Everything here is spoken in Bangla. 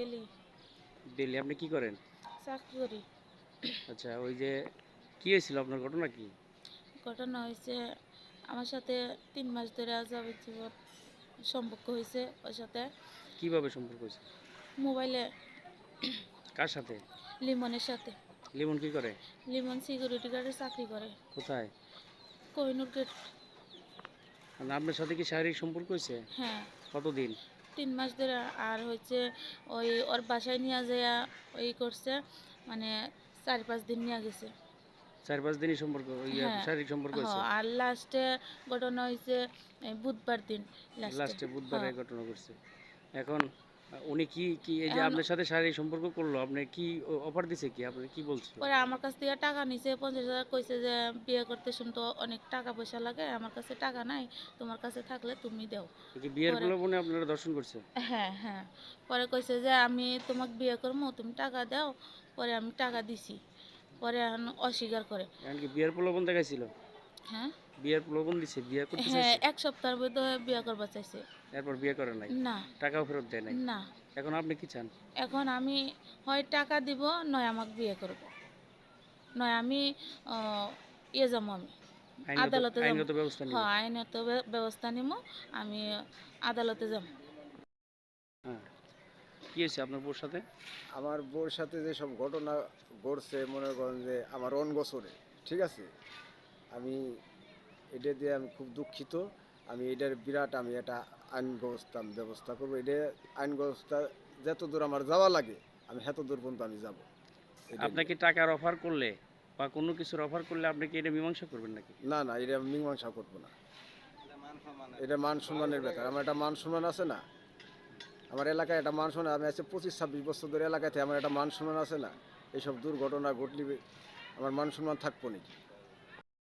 ডেলি ডেলি আপনি কি করেন? চাকরি করি। আচ্ছা ওই যে কি হয়েছিল আপনার ঘটনা কি? ঘটনা হয়েছে আমার সাথে তিন মাস ধরে যাবতীয় সম্পর্ক হয়েছে ওর সাথে। কীভাবে সম্পর্ক হয়েছে? মোবাইলে। কার সাথে? লিমনের সাথে। লিমন কি করে? লিমন সিকিউরিটি গার্ডে চাকরি করে। কোথায়? কোহিনুর গেট। মানে আপনার সাথে কি শারীরিক সম্পর্ক হয়েছে? হ্যাঁ। কতদিন? তিন মাস ধরে আর হচ্ছে ওই ওর বাসায় নিয়ে যায় ওই করছে মানে চার পাঁচ দিন নিয়ে গেছে চার পাঁচ দিনই সম্পর্ক ওই হ্যাঁ। শারীরিক সম্পর্ক হ্যাঁ, আর লাস্টে ঘটনা হয়েছে বুধবার দিন লাস্টে বুধবারে হ্যাঁ। ঘটনা করছে এখন উনি কি কি এই যে আপনার সাথে শারীরিক সম্পর্ক করল আপনি কি অফার দিছে কি? আপনি কি বলছে পরে আমার কাছ থেকে টাকা নিছে পঞ্চাশ হাজার কইছে যে বিয়ে করতে শুনতো অনেক টাকা পয়সা লাগে আমার কাছে টাকা নাই তোমার কাছে থাকলে তুমি দাও। কি বিয়ের পরে- প্রলোভনে আপনারা দর্শন করছে? হ্যাঁ হ্যাঁ। পরে কইছে যে আমি তোমাকে বিয়ে করব তুমি টাকা দাও পরে আমি টাকা দিছি। পরে এখন অস্বীকার করে। বিয়ের প্রলোভন দেখাইছিল? হ্যাঁ? বিয়ের প্রলোভন দিছে বিয়ে করতে হ্যাঁ এক সপ্তাহের মধ্যে বিয়ে করবা চাইছে। এরপর বিয়ে করে নাই? না। টাকাও ফেরত দেয় নাই? না। এখন আপনি কি চান? এখন আমি হয় টাকা দিব নয় আমাকে বিয়ে করব। নয় আমি ইয়ে যাব আমি। আদালতে আইনগত ব্যবস্থা নিবে। হ্যাঁ আইনত ব্যবস্থা নিব আমি আদালতে যাব হ্যাঁ। কি হয়েছে আপনার বউর সাথে? আমার বউর সাথে যেসব ঘটনা ঘটছে মনে করেন যে আমার অন বছরে ঠিক আছে? আমি এটা দিয়ে আমি খুব দুঃখিত। আমি এটার বিরাট আমি এটা আইন ব্যবস্থা ব্যবস্থা করব। এটা আইন ব্যবস্থা যত দূর আমার যাওয়া লাগে আমি এত দূর পর্যন্ত আমি যাব। আপনাকে টাকার অফার করলে বা কোনো কিছুর অফার করলে আপনি কি এটা মীমাংসা করবেন নাকি? না না এটা আমি মীমাংসা করব না। এটা মান সম্মানের ব্যাপার। আমার একটা মান সম্মান আছে না? আমার এলাকায় একটা মান সম্মান আমি আজকে পঁচিশ ছাব্বিশ বছর ধরে এলাকাতে আমার একটা মান সম্মান আছে না? এইসব দুর্ঘটনা ঘটলি আমার মান সম্মান থাকব নাকি?